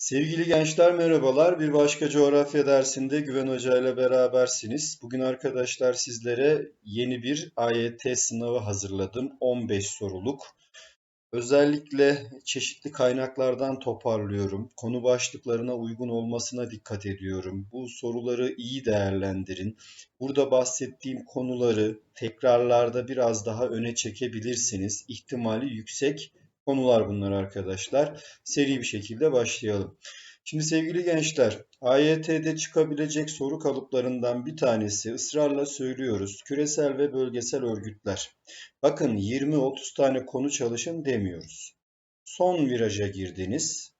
Sevgili gençler merhabalar. Bir başka coğrafya dersinde Güven Hoca ile berabersiniz. Bugün arkadaşlar sizlere yeni bir AYT sınavı hazırladım. 15 soruluk. Özellikle çeşitli kaynaklardan toparlıyorum. Konu başlıklarına uygun olmasına dikkat ediyorum. Bu soruları iyi değerlendirin. Burada bahsettiğim konuları tekrarlarda biraz daha öne çekebilirsiniz. İhtimali yüksek konular bunlar arkadaşlar. Seri bir şekilde başlayalım. Şimdi sevgili gençler, AYT'de çıkabilecek soru kalıplarından bir tanesi ısrarla söylüyoruz. Küresel ve bölgesel örgütler. Bakın 20-30 tane konu çalışın demiyoruz. Son viraja girdiniz.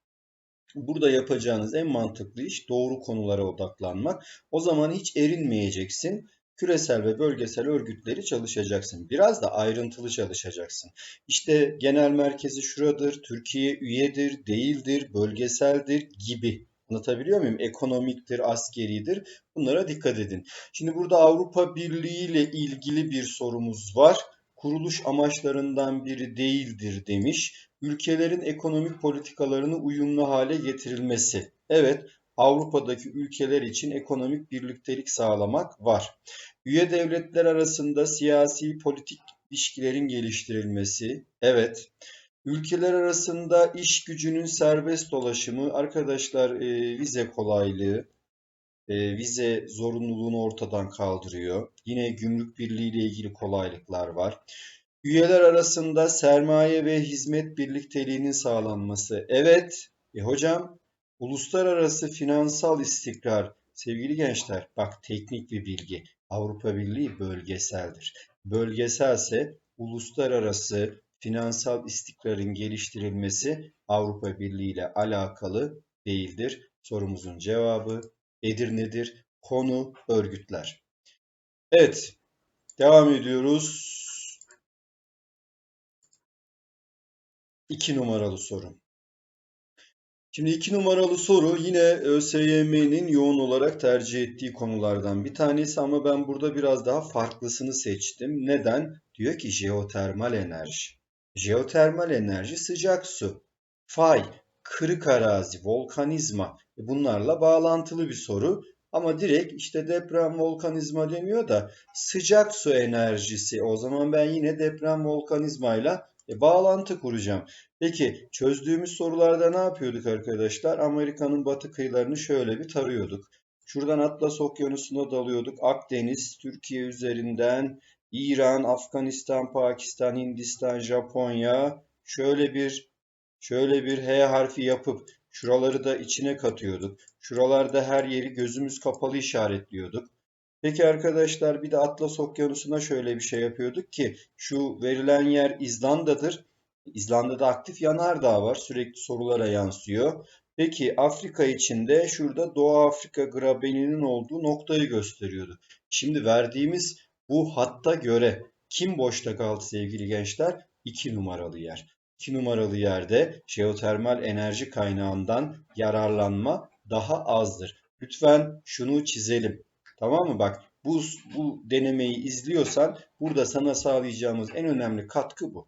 Burada yapacağınız en mantıklı iş doğru konulara odaklanmak. O zaman hiç erinmeyeceksin küresel ve bölgesel örgütleri çalışacaksın. Biraz da ayrıntılı çalışacaksın. İşte genel merkezi şuradır, Türkiye üyedir, değildir, bölgeseldir gibi. Anlatabiliyor muyum? Ekonomiktir, askeridir. Bunlara dikkat edin. Şimdi burada Avrupa Birliği ile ilgili bir sorumuz var. Kuruluş amaçlarından biri değildir demiş. Ülkelerin ekonomik politikalarını uyumlu hale getirilmesi. Evet, Avrupa'daki ülkeler için ekonomik birliktelik sağlamak var. Üye devletler arasında siyasi politik ilişkilerin geliştirilmesi, evet. Ülkeler arasında iş gücünün serbest dolaşımı, arkadaşlar e, vize kolaylığı, e, vize zorunluluğunu ortadan kaldırıyor. Yine gümrük birliği ile ilgili kolaylıklar var. Üyeler arasında sermaye ve hizmet birlikteliğinin sağlanması. Evet, e hocam uluslararası finansal istikrar sevgili gençler bak teknik bir bilgi. Avrupa Birliği bölgeseldir. Bölgeselse uluslararası finansal istikrarın geliştirilmesi Avrupa Birliği ile alakalı değildir. Sorumuzun cevabı Edirne'dir. Konu örgütler. Evet, devam ediyoruz. İki numaralı soru. Şimdi iki numaralı soru yine ÖSYM'nin yoğun olarak tercih ettiği konulardan bir tanesi ama ben burada biraz daha farklısını seçtim. Neden? Diyor ki jeotermal enerji. Jeotermal enerji sıcak su, fay, kırık arazi, volkanizma e, bunlarla bağlantılı bir soru. Ama direkt işte deprem volkanizma demiyor da sıcak su enerjisi. O zaman ben yine deprem volkanizmayla e, bağlantı kuracağım. Peki çözdüğümüz sorularda ne yapıyorduk arkadaşlar? Amerika'nın batı kıyılarını şöyle bir tarıyorduk. Şuradan Atlas Okyanusu'na dalıyorduk. Akdeniz, Türkiye üzerinden İran, Afganistan, Pakistan, Hindistan, Japonya şöyle bir şöyle bir H harfi yapıp şuraları da içine katıyorduk. Şuralarda her yeri gözümüz kapalı işaretliyorduk. Peki arkadaşlar bir de Atlas Okyanusu'na şöyle bir şey yapıyorduk ki şu verilen yer İzlanda'dır. İzlanda'da aktif yanardağ var. Sürekli sorulara yansıyor. Peki Afrika içinde şurada Doğu Afrika grabeninin olduğu noktayı gösteriyordu. Şimdi verdiğimiz bu hatta göre kim boşta kaldı sevgili gençler? 2 numaralı yer. 2 numaralı yerde jeotermal enerji kaynağından yararlanma daha azdır. Lütfen şunu çizelim. Tamam mı? Bak bu, bu denemeyi izliyorsan burada sana sağlayacağımız en önemli katkı bu.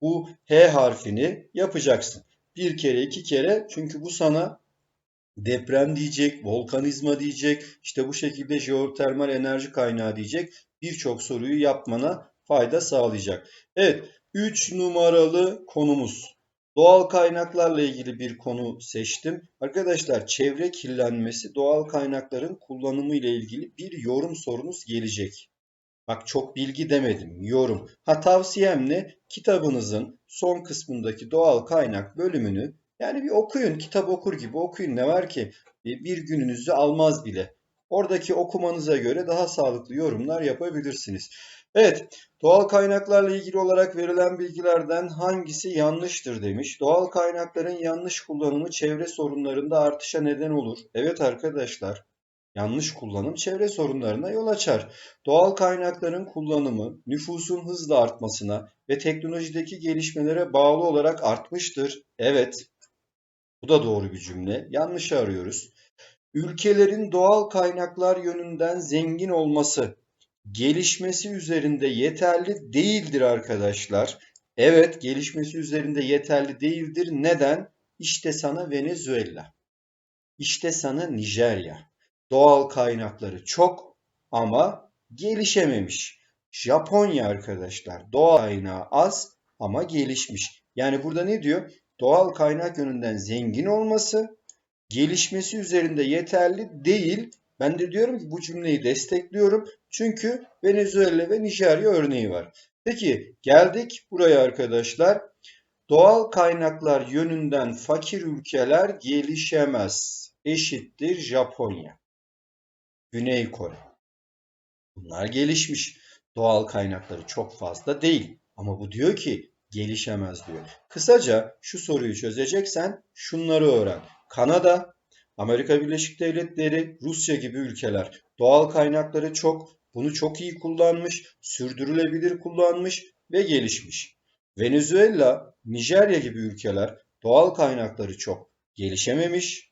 Bu H harfini yapacaksın. Bir kere iki kere çünkü bu sana deprem diyecek, volkanizma diyecek, işte bu şekilde jeotermal enerji kaynağı diyecek birçok soruyu yapmana fayda sağlayacak. Evet 3 numaralı konumuz. Doğal kaynaklarla ilgili bir konu seçtim. Arkadaşlar çevre kirlenmesi doğal kaynakların kullanımı ile ilgili bir yorum sorunuz gelecek. Bak çok bilgi demedim, yorum. Ha tavsiyem ne? Kitabınızın son kısmındaki doğal kaynak bölümünü yani bir okuyun, kitap okur gibi okuyun. Ne var ki? Bir gününüzü almaz bile. Oradaki okumanıza göre daha sağlıklı yorumlar yapabilirsiniz. Evet, doğal kaynaklarla ilgili olarak verilen bilgilerden hangisi yanlıştır demiş. Doğal kaynakların yanlış kullanımı çevre sorunlarında artışa neden olur. Evet arkadaşlar, yanlış kullanım çevre sorunlarına yol açar. Doğal kaynakların kullanımı nüfusun hızla artmasına ve teknolojideki gelişmelere bağlı olarak artmıştır. Evet, bu da doğru bir cümle. Yanlış arıyoruz. Ülkelerin doğal kaynaklar yönünden zengin olması gelişmesi üzerinde yeterli değildir arkadaşlar. Evet gelişmesi üzerinde yeterli değildir. Neden? İşte sana Venezuela. İşte sana Nijerya. Doğal kaynakları çok ama gelişememiş. Japonya arkadaşlar doğal kaynağı az ama gelişmiş. Yani burada ne diyor? Doğal kaynak yönünden zengin olması, gelişmesi üzerinde yeterli değil. Ben de diyorum ki bu cümleyi destekliyorum. Çünkü Venezuela ve Nijerya örneği var. Peki geldik buraya arkadaşlar. Doğal kaynaklar yönünden fakir ülkeler gelişemez. Eşittir Japonya. Güney Kore. Bunlar gelişmiş. Doğal kaynakları çok fazla değil. Ama bu diyor ki gelişemez diyor. Kısaca şu soruyu çözeceksen şunları öğren. Kanada, Amerika Birleşik Devletleri, Rusya gibi ülkeler doğal kaynakları çok, bunu çok iyi kullanmış, sürdürülebilir kullanmış ve gelişmiş. Venezuela, Nijerya gibi ülkeler doğal kaynakları çok gelişememiş.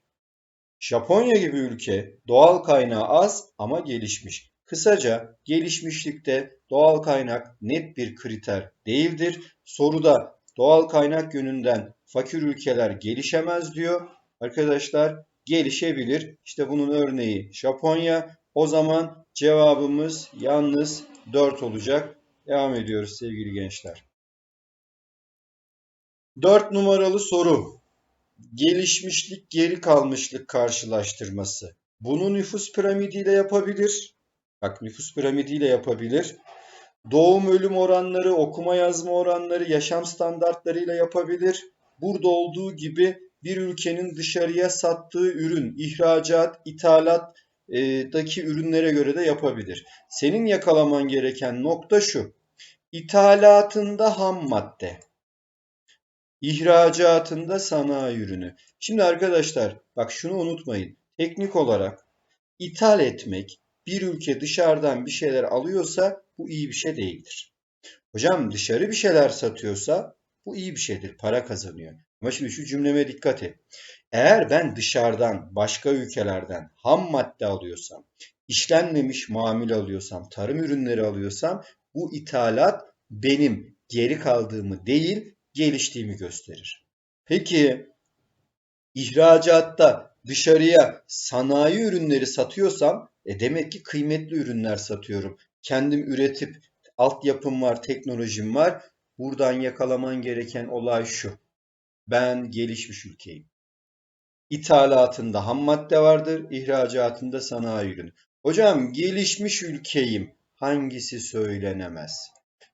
Japonya gibi ülke doğal kaynağı az ama gelişmiş. Kısaca gelişmişlikte doğal kaynak net bir kriter değildir. Soruda doğal kaynak yönünden fakir ülkeler gelişemez diyor. Arkadaşlar gelişebilir. İşte bunun örneği Japonya. O zaman cevabımız yalnız 4 olacak. Devam ediyoruz sevgili gençler. 4 numaralı soru. Gelişmişlik geri kalmışlık karşılaştırması. Bunu nüfus piramidiyle yapabilir. Bak nüfus piramidiyle yapabilir. Doğum ölüm oranları, okuma yazma oranları, yaşam standartlarıyla yapabilir. Burada olduğu gibi bir ülkenin dışarıya sattığı ürün, ihracat, ithalattaki ürünlere göre de yapabilir. Senin yakalaman gereken nokta şu. İthalatında ham madde, ihracatında sanayi ürünü. Şimdi arkadaşlar bak şunu unutmayın. Teknik olarak ithal etmek bir ülke dışarıdan bir şeyler alıyorsa bu iyi bir şey değildir. Hocam dışarı bir şeyler satıyorsa bu iyi bir şeydir. Para kazanıyor. Ama şimdi şu cümleme dikkat et. Eğer ben dışarıdan, başka ülkelerden ham madde alıyorsam, işlenmemiş mamul alıyorsam, tarım ürünleri alıyorsam bu ithalat benim geri kaldığımı değil, geliştiğimi gösterir. Peki ihracatta dışarıya sanayi ürünleri satıyorsam e demek ki kıymetli ürünler satıyorum. Kendim üretip altyapım var, teknolojim var. Buradan yakalaman gereken olay şu. Ben gelişmiş ülkeyim. İthalatında ham madde vardır, ihracatında sanayi ürün. Hocam gelişmiş ülkeyim. Hangisi söylenemez?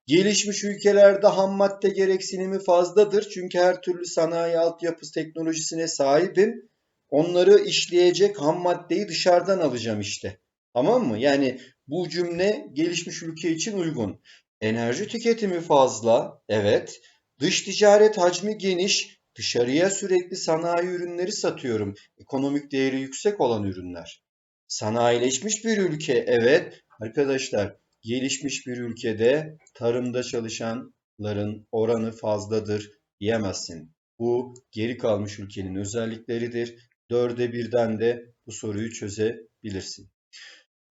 Gelişmiş ülkelerde ham madde gereksinimi fazladır. Çünkü her türlü sanayi altyapısı teknolojisine sahibim. Onları işleyecek ham maddeyi dışarıdan alacağım işte. Tamam mı? Yani bu cümle gelişmiş ülke için uygun. Enerji tüketimi fazla, evet. Dış ticaret hacmi geniş, dışarıya sürekli sanayi ürünleri satıyorum. Ekonomik değeri yüksek olan ürünler. Sanayileşmiş bir ülke, evet. Arkadaşlar, gelişmiş bir ülkede tarımda çalışanların oranı fazladır diyemezsin. Bu geri kalmış ülkenin özellikleridir. Dörde birden de bu soruyu çözebilirsin.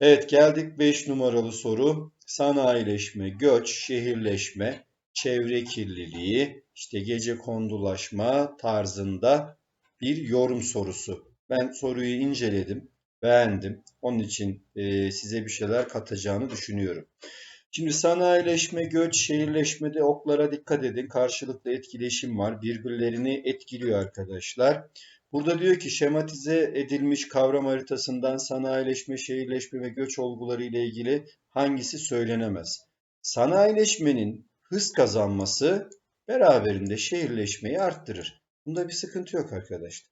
Evet geldik 5 numaralı soru. Sanayileşme, göç, şehirleşme, çevre kirliliği, işte gece kondulaşma tarzında bir yorum sorusu. Ben soruyu inceledim, beğendim. Onun için e, size bir şeyler katacağını düşünüyorum. Şimdi sanayileşme, göç, şehirleşmede oklara dikkat edin. Karşılıklı etkileşim var. Birbirlerini etkiliyor arkadaşlar. Burada diyor ki şematize edilmiş kavram haritasından sanayileşme, şehirleşme ve göç olguları ile ilgili hangisi söylenemez? Sanayileşmenin hız kazanması beraberinde şehirleşmeyi arttırır. Bunda bir sıkıntı yok arkadaşlar.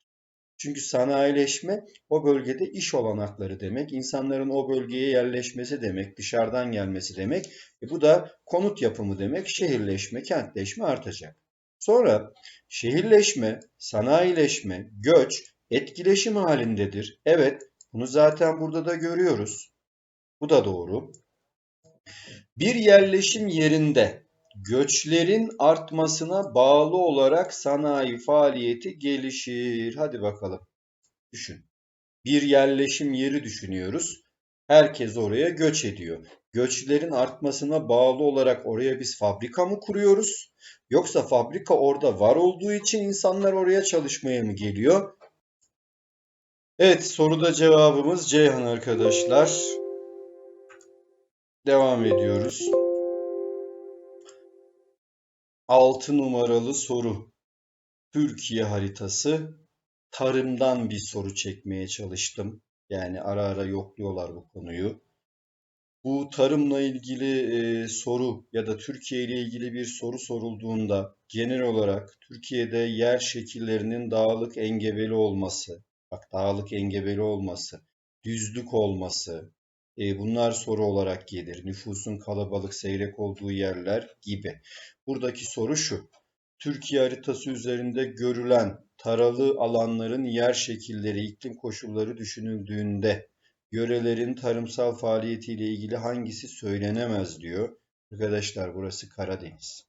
Çünkü sanayileşme o bölgede iş olanakları demek, insanların o bölgeye yerleşmesi demek, dışarıdan gelmesi demek. E bu da konut yapımı demek, şehirleşme, kentleşme artacak. Sonra şehirleşme, sanayileşme, göç etkileşim halindedir. Evet, bunu zaten burada da görüyoruz. Bu da doğru. Bir yerleşim yerinde göçlerin artmasına bağlı olarak sanayi faaliyeti gelişir. Hadi bakalım. Düşün. Bir yerleşim yeri düşünüyoruz. Herkes oraya göç ediyor. Göçlerin artmasına bağlı olarak oraya biz fabrika mı kuruyoruz? Yoksa fabrika orada var olduğu için insanlar oraya çalışmaya mı geliyor? Evet, soruda cevabımız Ceyhan arkadaşlar. Devam ediyoruz. 6 numaralı soru. Türkiye haritası. Tarımdan bir soru çekmeye çalıştım. Yani ara ara yokluyorlar bu konuyu. Bu tarımla ilgili e, soru ya da Türkiye ile ilgili bir soru sorulduğunda genel olarak Türkiye'de yer şekillerinin dağlık engebeli olması, bak dağlık engebeli olması, düzlük olması, e, bunlar soru olarak gelir. Nüfusun kalabalık, seyrek olduğu yerler gibi. Buradaki soru şu. Türkiye haritası üzerinde görülen taralı alanların yer şekilleri, iklim koşulları düşünüldüğünde yörelerin tarımsal faaliyetiyle ilgili hangisi söylenemez diyor. Arkadaşlar burası Karadeniz.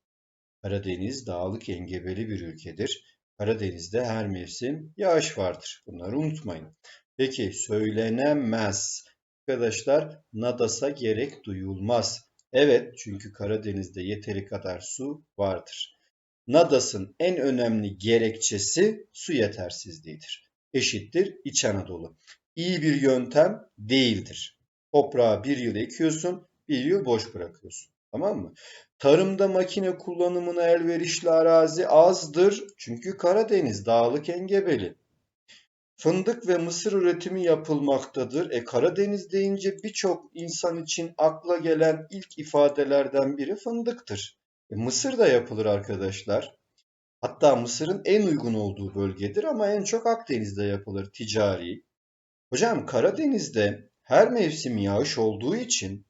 Karadeniz dağlık engebeli bir ülkedir. Karadeniz'de her mevsim yağış vardır. Bunları unutmayın. Peki söylenemez. Arkadaşlar nadasa gerek duyulmaz. Evet çünkü Karadeniz'de yeteri kadar su vardır. Nadas'ın en önemli gerekçesi su yetersizliğidir. Eşittir İç Anadolu iyi bir yöntem değildir. Toprağı bir yıl ekiyorsun, bir yıl boş bırakıyorsun. Tamam mı? Tarımda makine kullanımına elverişli arazi azdır. Çünkü Karadeniz dağlık engebeli. Fındık ve mısır üretimi yapılmaktadır. E Karadeniz deyince birçok insan için akla gelen ilk ifadelerden biri fındıktır. E, mısır da yapılır arkadaşlar. Hatta mısırın en uygun olduğu bölgedir ama en çok Akdeniz'de yapılır ticari. Hocam Karadeniz'de her mevsim yağış olduğu için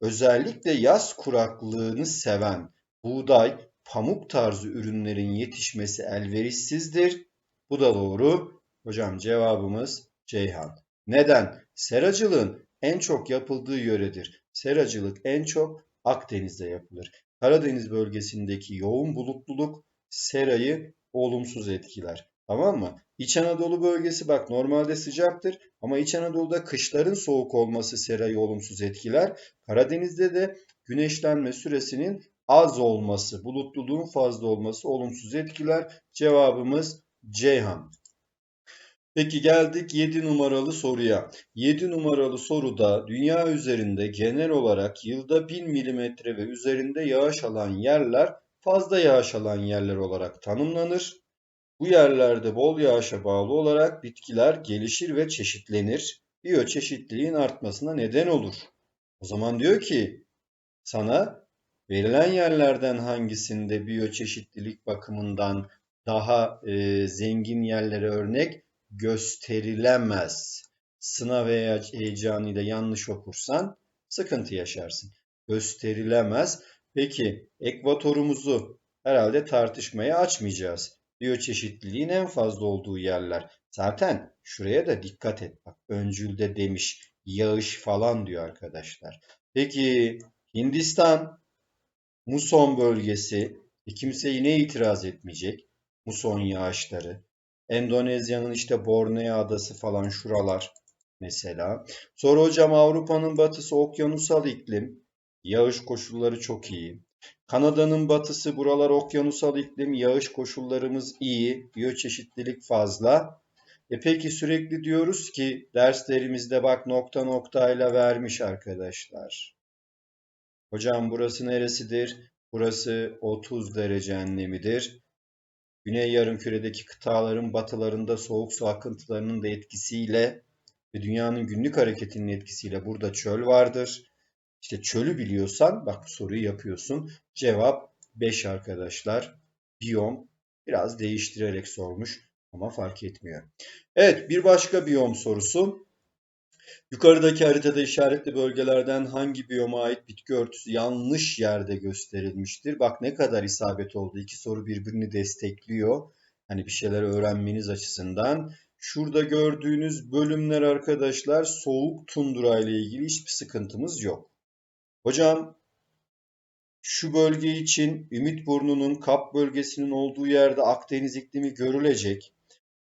özellikle yaz kuraklığını seven buğday, pamuk tarzı ürünlerin yetişmesi elverişsizdir. Bu da doğru. Hocam cevabımız Ceyhan. Neden? Seracılığın en çok yapıldığı yöredir. Seracılık en çok Akdeniz'de yapılır. Karadeniz bölgesindeki yoğun bulutluluk serayı olumsuz etkiler. Tamam mı? İç Anadolu bölgesi bak normalde sıcaktır ama İç Anadolu'da kışların soğuk olması serayı olumsuz etkiler. Karadeniz'de de güneşlenme süresinin az olması, bulutluluğun fazla olması olumsuz etkiler. Cevabımız Ceyhan. Peki geldik 7 numaralı soruya. 7 numaralı soruda dünya üzerinde genel olarak yılda 1000 milimetre ve üzerinde yağış alan yerler fazla yağış alan yerler olarak tanımlanır. Bu yerlerde bol yağışa bağlı olarak bitkiler gelişir ve çeşitlenir. Biyoçeşitliliğin artmasına neden olur. O zaman diyor ki sana verilen yerlerden hangisinde biyoçeşitlilik bakımından daha e, zengin yerlere örnek gösterilemez. Sınav heyecanıyla yanlış okursan sıkıntı yaşarsın. Gösterilemez. Peki ekvatorumuzu herhalde tartışmaya açmayacağız biyoçeşitliliğin en fazla olduğu yerler. Zaten şuraya da dikkat et bak öncülde demiş yağış falan diyor arkadaşlar. Peki Hindistan muson bölgesi e kimse yine itiraz etmeyecek. Muson yağışları. Endonezya'nın işte Borneo adası falan şuralar mesela. Sonra hocam Avrupa'nın batısı okyanusal iklim. Yağış koşulları çok iyi. Kanada'nın batısı buralar okyanusal iklim, yağış koşullarımız iyi, biyoçeşitlilik fazla. E peki sürekli diyoruz ki derslerimizde bak nokta noktayla vermiş arkadaşlar. Hocam burası neresidir? Burası 30 derece enlemidir. Güney yarımküredeki kıtaların batılarında soğuk su akıntılarının da etkisiyle ve dünyanın günlük hareketinin etkisiyle burada çöl vardır. İşte çölü biliyorsan bak soruyu yapıyorsun. Cevap 5 arkadaşlar. Biyom biraz değiştirerek sormuş ama fark etmiyor. Evet bir başka biyom sorusu. Yukarıdaki haritada işaretli bölgelerden hangi biyoma ait bitki örtüsü yanlış yerde gösterilmiştir? Bak ne kadar isabet oldu. İki soru birbirini destekliyor. Hani bir şeyler öğrenmeniz açısından. Şurada gördüğünüz bölümler arkadaşlar soğuk tundra ile ilgili hiçbir sıkıntımız yok. Hocam şu bölge için Ümitburnu'nun Kap bölgesinin olduğu yerde Akdeniz iklimi görülecek.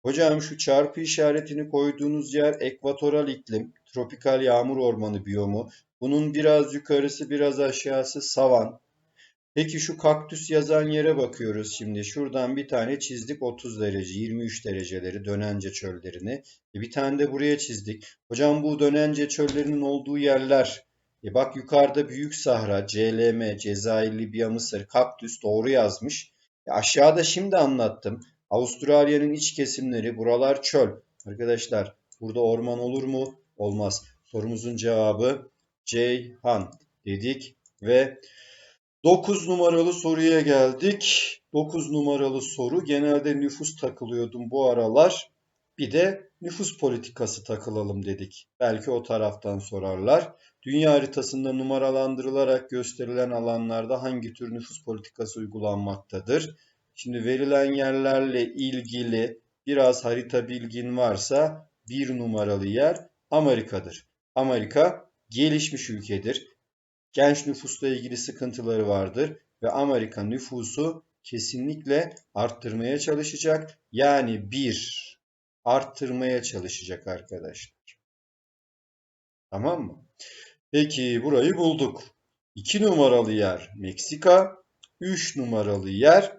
Hocam şu çarpı işaretini koyduğunuz yer ekvatoral iklim, tropikal yağmur ormanı biyomu. Bunun biraz yukarısı biraz aşağısı savan. Peki şu kaktüs yazan yere bakıyoruz şimdi. Şuradan bir tane çizdik 30 derece, 23 dereceleri dönence çöllerini. E bir tane de buraya çizdik. Hocam bu dönence çöllerinin olduğu yerler. E bak yukarıda Büyük Sahra, CLM, Cezayir, Libya, Mısır, kaktüs doğru yazmış. E aşağıda şimdi anlattım. Avustralya'nın iç kesimleri, buralar çöl. Arkadaşlar burada orman olur mu? Olmaz. Sorumuzun cevabı Ceyhan dedik ve 9 numaralı soruya geldik. 9 numaralı soru genelde nüfus takılıyordum bu aralar. Bir de nüfus politikası takılalım dedik. Belki o taraftan sorarlar. Dünya haritasında numaralandırılarak gösterilen alanlarda hangi tür nüfus politikası uygulanmaktadır? Şimdi verilen yerlerle ilgili biraz harita bilgin varsa bir numaralı yer Amerika'dır. Amerika gelişmiş ülkedir. Genç nüfusla ilgili sıkıntıları vardır ve Amerika nüfusu kesinlikle arttırmaya çalışacak. Yani bir arttırmaya çalışacak arkadaşlar. Tamam mı? Peki burayı bulduk. 2 numaralı yer Meksika, 3 numaralı yer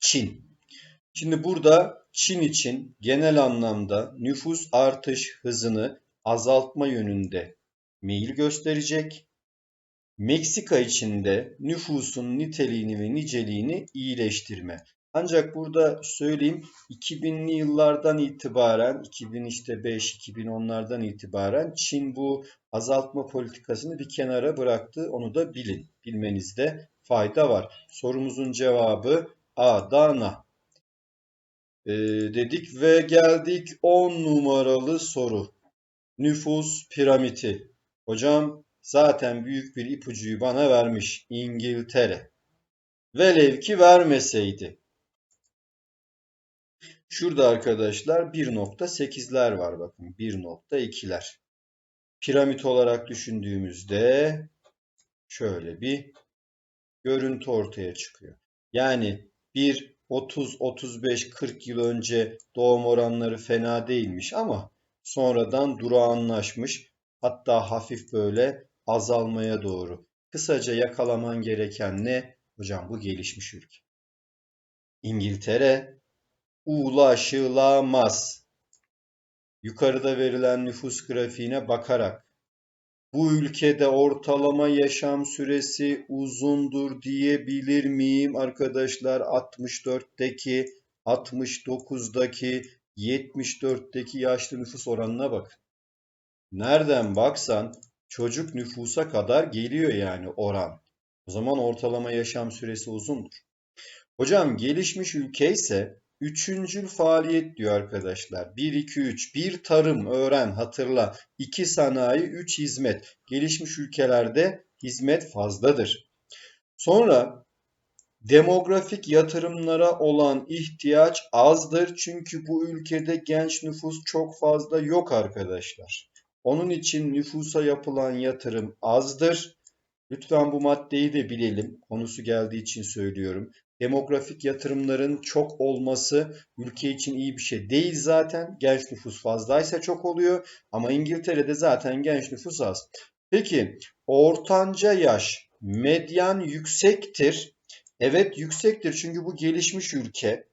Çin. Şimdi burada Çin için genel anlamda nüfus artış hızını azaltma yönünde meyil gösterecek. Meksika için de nüfusun niteliğini ve niceliğini iyileştirme. Ancak burada söyleyeyim 2000'li yıllardan itibaren 2000 işte 5 2010'lardan itibaren Çin bu azaltma politikasını bir kenara bıraktı. Onu da bilin. Bilmenizde fayda var. Sorumuzun cevabı Adana. Ee, dedik ve geldik 10 numaralı soru. Nüfus piramidi. Hocam zaten büyük bir ipucuyu bana vermiş. İngiltere. Velev ki vermeseydi. Şurada arkadaşlar 1.8'ler var bakın 1.2'ler. Piramit olarak düşündüğümüzde şöyle bir görüntü ortaya çıkıyor. Yani bir 30, 35, 40 yıl önce doğum oranları fena değilmiş ama sonradan durağanlaşmış. Hatta hafif böyle azalmaya doğru. Kısaca yakalaman gereken ne? Hocam bu gelişmiş ülke. İngiltere ulaşılamaz. Yukarıda verilen nüfus grafiğine bakarak bu ülkede ortalama yaşam süresi uzundur diyebilir miyim arkadaşlar? 64'teki, 69'daki, 74'teki yaşlı nüfus oranına bakın. Nereden baksan çocuk nüfusa kadar geliyor yani oran. O zaman ortalama yaşam süresi uzundur. Hocam gelişmiş ülke ise Üçüncül faaliyet diyor arkadaşlar. 1, 2, 3. Bir tarım, öğren, hatırla. 2 sanayi, 3 hizmet. Gelişmiş ülkelerde hizmet fazladır. Sonra demografik yatırımlara olan ihtiyaç azdır. Çünkü bu ülkede genç nüfus çok fazla yok arkadaşlar. Onun için nüfusa yapılan yatırım azdır. Lütfen bu maddeyi de bilelim. Konusu geldiği için söylüyorum demografik yatırımların çok olması ülke için iyi bir şey değil zaten. Genç nüfus fazlaysa çok oluyor ama İngiltere'de zaten genç nüfus az. Peki ortanca yaş medyan yüksektir. Evet yüksektir çünkü bu gelişmiş ülke.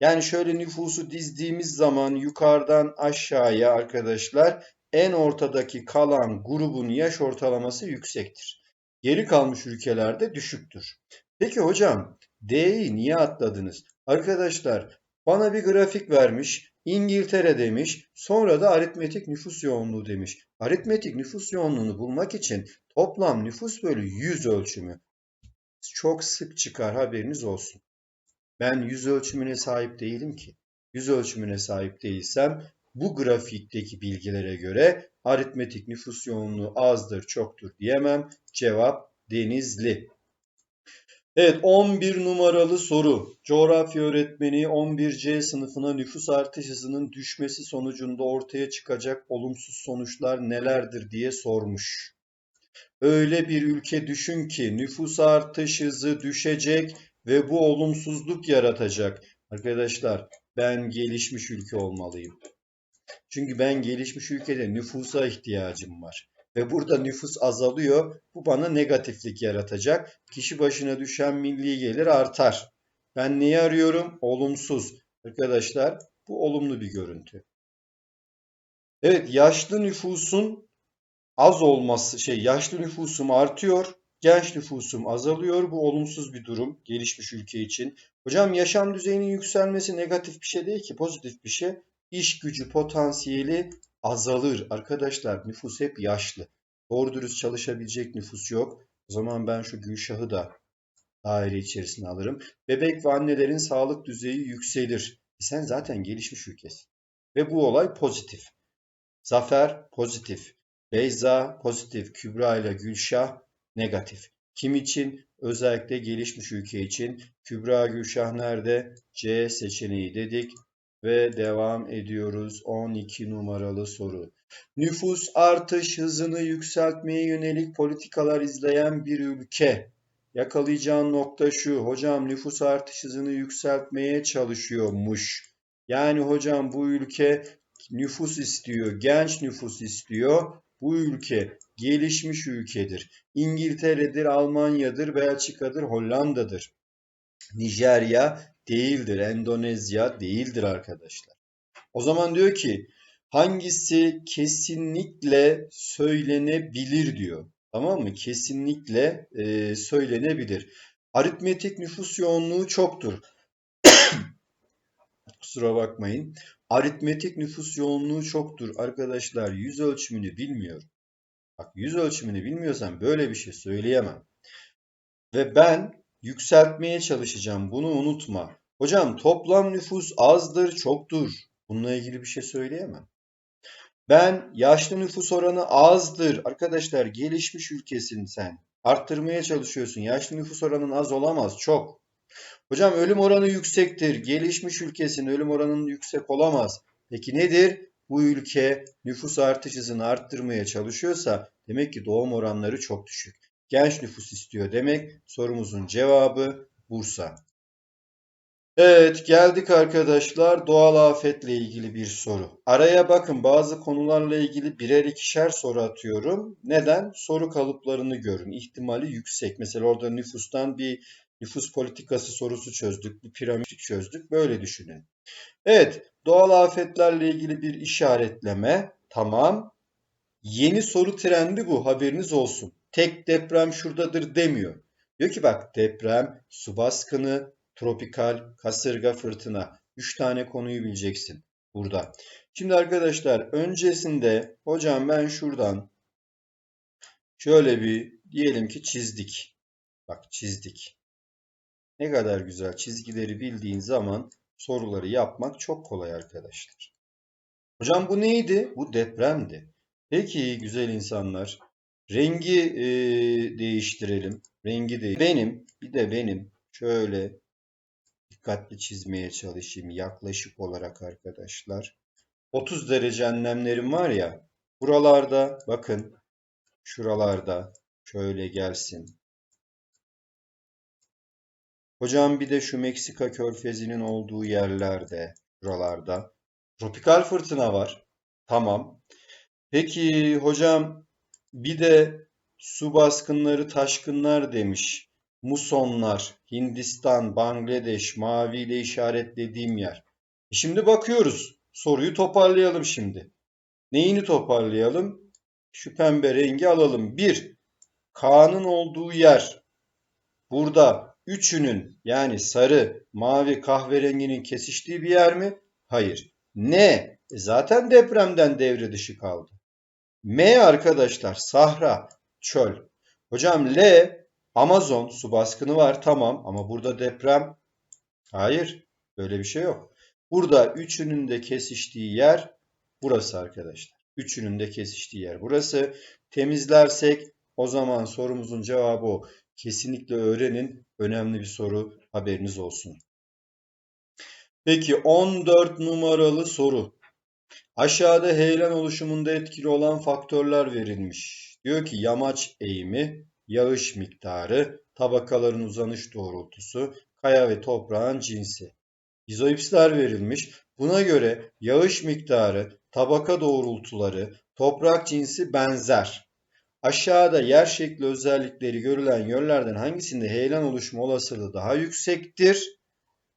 Yani şöyle nüfusu dizdiğimiz zaman yukarıdan aşağıya arkadaşlar en ortadaki kalan grubun yaş ortalaması yüksektir. Geri kalmış ülkelerde düşüktür. Peki hocam D'yi niye atladınız? Arkadaşlar bana bir grafik vermiş. İngiltere demiş. Sonra da aritmetik nüfus yoğunluğu demiş. Aritmetik nüfus yoğunluğunu bulmak için toplam nüfus bölü 100 ölçümü çok sık çıkar haberiniz olsun. Ben yüz ölçümüne sahip değilim ki. Yüz ölçümüne sahip değilsem bu grafikteki bilgilere göre aritmetik nüfus yoğunluğu azdır çoktur diyemem. Cevap Denizli. Evet 11 numaralı soru. Coğrafya öğretmeni 11C sınıfına nüfus artış hızının düşmesi sonucunda ortaya çıkacak olumsuz sonuçlar nelerdir diye sormuş. Öyle bir ülke düşün ki nüfus artış hızı düşecek ve bu olumsuzluk yaratacak. Arkadaşlar ben gelişmiş ülke olmalıyım. Çünkü ben gelişmiş ülkede nüfusa ihtiyacım var. Ve burada nüfus azalıyor. Bu bana negatiflik yaratacak. Kişi başına düşen milli gelir artar. Ben neyi arıyorum? Olumsuz. Arkadaşlar bu olumlu bir görüntü. Evet yaşlı nüfusun az olması şey yaşlı nüfusum artıyor. Genç nüfusum azalıyor. Bu olumsuz bir durum gelişmiş ülke için. Hocam yaşam düzeyinin yükselmesi negatif bir şey değil ki pozitif bir şey. İş gücü potansiyeli azalır. Arkadaşlar nüfus hep yaşlı. Doğru dürüst çalışabilecek nüfus yok. O zaman ben şu Gülşah'ı da daire içerisine alırım. Bebek ve annelerin sağlık düzeyi yükselir. E sen zaten gelişmiş ülkesin. Ve bu olay pozitif. Zafer pozitif. Beyza pozitif. Kübra ile Gülşah negatif. Kim için? Özellikle gelişmiş ülke için. Kübra Gülşah nerede? C seçeneği dedik ve devam ediyoruz. 12 numaralı soru. Nüfus artış hızını yükseltmeye yönelik politikalar izleyen bir ülke. Yakalayacağın nokta şu. Hocam nüfus artış hızını yükseltmeye çalışıyormuş. Yani hocam bu ülke nüfus istiyor, genç nüfus istiyor. Bu ülke gelişmiş ülkedir. İngiltere'dir, Almanya'dır, Belçika'dır, Hollanda'dır. Nijerya değildir, Endonezya değildir arkadaşlar. O zaman diyor ki hangisi kesinlikle söylenebilir diyor. Tamam mı? Kesinlikle e, söylenebilir. Aritmetik nüfus yoğunluğu çoktur. Kusura bakmayın. Aritmetik nüfus yoğunluğu çoktur. Arkadaşlar yüz ölçümünü bilmiyorum. Bak yüz ölçümünü bilmiyorsam böyle bir şey söyleyemem. Ve ben yükseltmeye çalışacağım. Bunu unutma. Hocam toplam nüfus azdır, çoktur. Bununla ilgili bir şey söyleyemem. Ben yaşlı nüfus oranı azdır. Arkadaşlar gelişmiş ülkesin sen. Arttırmaya çalışıyorsun. Yaşlı nüfus oranın az olamaz. Çok. Hocam ölüm oranı yüksektir. Gelişmiş ülkesin ölüm oranının yüksek olamaz. Peki nedir? Bu ülke nüfus artış hızını arttırmaya çalışıyorsa demek ki doğum oranları çok düşük. Genç nüfus istiyor demek. Sorumuzun cevabı Bursa. Evet geldik arkadaşlar doğal afetle ilgili bir soru. Araya bakın bazı konularla ilgili birer ikişer soru atıyorum. Neden? Soru kalıplarını görün. İhtimali yüksek. Mesela orada nüfustan bir nüfus politikası sorusu çözdük. Bir piramit çözdük. Böyle düşünün. Evet doğal afetlerle ilgili bir işaretleme. Tamam. Yeni soru trendi bu haberiniz olsun. Tek deprem şuradadır demiyor. Diyor ki bak deprem, su baskını, tropikal, kasırga, fırtına. Üç tane konuyu bileceksin burada. Şimdi arkadaşlar öncesinde hocam ben şuradan şöyle bir diyelim ki çizdik. Bak çizdik. Ne kadar güzel çizgileri bildiğin zaman soruları yapmak çok kolay arkadaşlar. Hocam bu neydi? Bu depremdi. Peki güzel insanlar rengi e, değiştirelim. Rengi de benim bir de benim şöyle dikkatli çizmeye çalışayım yaklaşık olarak arkadaşlar. 30 derece enlemlerim var ya buralarda bakın şuralarda şöyle gelsin. Hocam bir de şu Meksika körfezinin olduğu yerlerde buralarda tropikal fırtına var. Tamam. Peki hocam bir de su baskınları taşkınlar demiş. Musonlar, Hindistan, Bangladeş, maviyle işaretlediğim yer. E şimdi bakıyoruz. Soruyu toparlayalım şimdi. Neyini toparlayalım? Şu pembe rengi alalım. 1. K'nın olduğu yer. Burada üçünün yani sarı, mavi, kahverenginin kesiştiği bir yer mi? Hayır. Ne? E zaten depremden devre dışı kaldı. M arkadaşlar sahra, çöl. Hocam L Amazon su baskını var tamam ama burada deprem hayır böyle bir şey yok. Burada üçünün de kesiştiği yer burası arkadaşlar. Üçünün de kesiştiği yer burası. Temizlersek o zaman sorumuzun cevabı o. Kesinlikle öğrenin. Önemli bir soru haberiniz olsun. Peki 14 numaralı soru. Aşağıda heyelan oluşumunda etkili olan faktörler verilmiş. Diyor ki yamaç eğimi, yağış miktarı, tabakaların uzanış doğrultusu, kaya ve toprağın cinsi. İzoipsler verilmiş. Buna göre yağış miktarı, tabaka doğrultuları, toprak cinsi benzer. Aşağıda yer şekli özellikleri görülen yollardan hangisinde heyelan oluşma olasılığı daha yüksektir?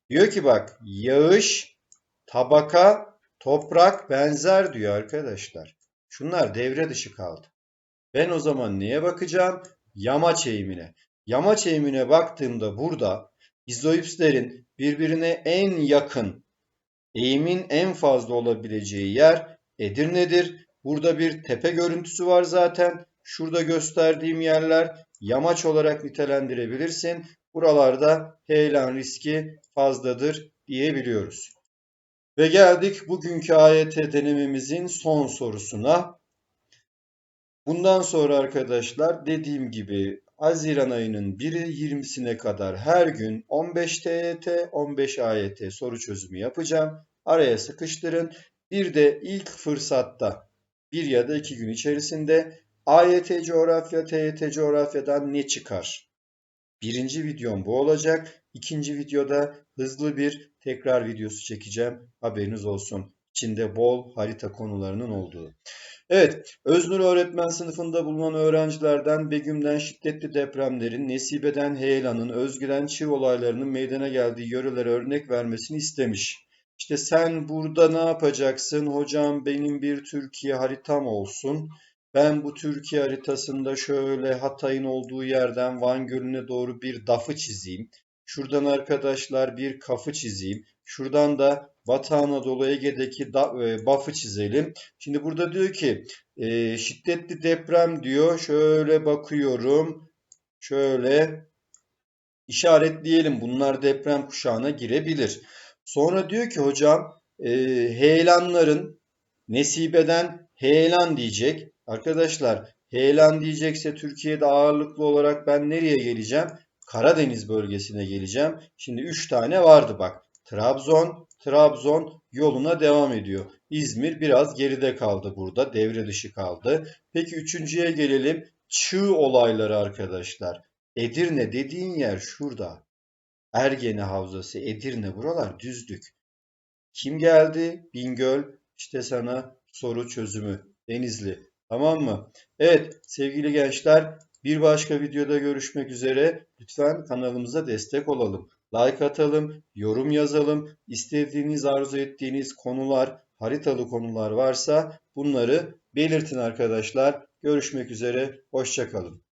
Diyor ki bak yağış, tabaka, toprak benzer diyor arkadaşlar. Şunlar devre dışı kaldı. Ben o zaman neye bakacağım? Yamaç eğimine. Yamaç eğimine baktığımda burada izoipslerin birbirine en yakın eğimin en fazla olabileceği yer Edirne'dir. Burada bir tepe görüntüsü var zaten. Şurada gösterdiğim yerler yamaç olarak nitelendirebilirsin. Buralarda heyelan riski fazladır diyebiliyoruz. Ve geldik bugünkü AYT denememizin son sorusuna. Bundan sonra arkadaşlar dediğim gibi Haziran ayının 1'i 20'sine kadar her gün 15 TYT, 15 AYT soru çözümü yapacağım. Araya sıkıştırın. Bir de ilk fırsatta bir ya da iki gün içerisinde AYT coğrafya, TYT coğrafyadan ne çıkar? Birinci videom bu olacak. İkinci videoda hızlı bir tekrar videosu çekeceğim. Haberiniz olsun. İçinde bol harita konularının olduğu. Evet, Öznur öğretmen sınıfında bulunan öğrencilerden Begüm'den şiddetli depremlerin, Nesibe'den heyelanın, Özgü'den çığ olaylarının meydana geldiği yörelere örnek vermesini istemiş. İşte sen burada ne yapacaksın? Hocam benim bir Türkiye haritam olsun. Ben bu Türkiye haritasında şöyle Hatay'ın olduğu yerden Van Gölü'ne doğru bir dafı çizeyim. Şuradan arkadaşlar bir kafı çizeyim. Şuradan da Batı Anadolu Ege'deki da, e, bafı çizelim. Şimdi burada diyor ki e, şiddetli deprem diyor. Şöyle bakıyorum. Şöyle işaretleyelim. Bunlar deprem kuşağına girebilir. Sonra diyor ki hocam e, heyelanların nesibeden heyelan diyecek. Arkadaşlar heyelan diyecekse Türkiye'de ağırlıklı olarak ben nereye geleceğim? Karadeniz bölgesine geleceğim. Şimdi 3 tane vardı bak. Trabzon, Trabzon yoluna devam ediyor. İzmir biraz geride kaldı burada. Devre dışı kaldı. Peki üçüncüye gelelim. Çığ olayları arkadaşlar. Edirne dediğin yer şurada. Ergene Havzası, Edirne buralar düzlük. Kim geldi? Bingöl. İşte sana soru çözümü. Denizli. Tamam mı? Evet sevgili gençler bir başka videoda görüşmek üzere. Lütfen kanalımıza destek olalım. Like atalım, yorum yazalım. İstediğiniz, arzu ettiğiniz konular, haritalı konular varsa bunları belirtin arkadaşlar. Görüşmek üzere, hoşçakalın.